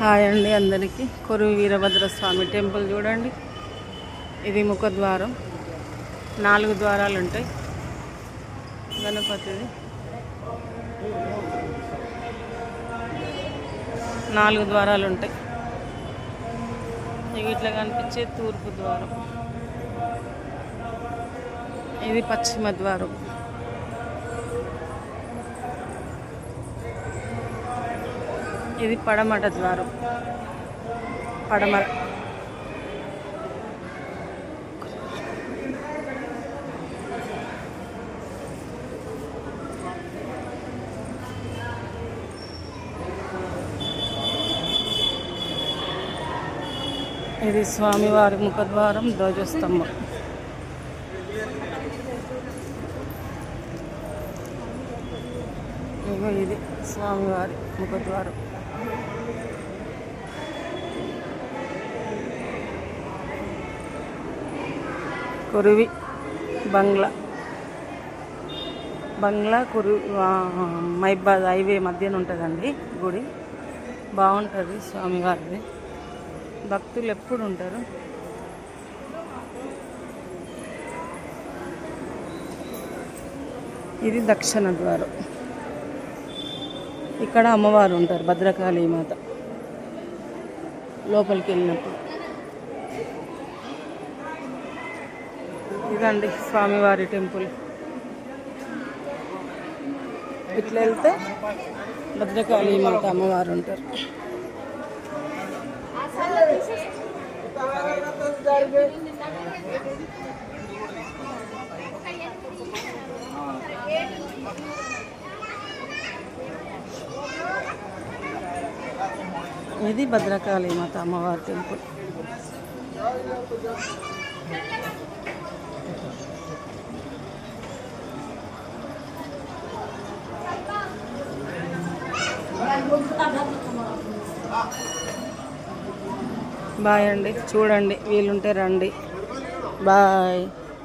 Hi అండి అందరికీ. కొరువు వీరభద్ర స్వామి temple చూడండి. ఇది ముఖద్వారం. నాలుగు ద్వారాలు ఉంటాయి గణపతిది. నాలుగు ద్వారాలు ఉంటాయి ఇవి ఇట్లా కనిపించే తూర్పు ద్వారం. ఇది పశ్చిమ ద్వారం. ఇది పడమట ద్వారం. పడమర. ఇది స్వామివారి ముఖద్వారం ధ్వజస్తంభం. ఇగో ఇది స్వామివారి ముఖద్వారం కురువి బంగ్లా. బంగ్లా కురు మైబాద్ హైవే మధ్యన ఉంటుందండి గుడి. బాగుంటుంది స్వామివారిది భక్తులు ఎప్పుడు ఉంటారు? ఇది దక్షిణ ద్వారం. ఇక్కడ అమ్మవారు ఉంటారు భద్రకాళి మాత. లోపలికి వెళ్ళినప్పుడు ఇదండి స్వామివారి టెంపుల్. ఇట్లా వెళ్తే భద్రకాళి మాత అమ్మవారు ఉంటారు. ఇది భద్రకాళి మాత అమ్మవారి టెంపుల్. బాయ్ అండి. చూడండి వీలుంటే రండి. బాయ్.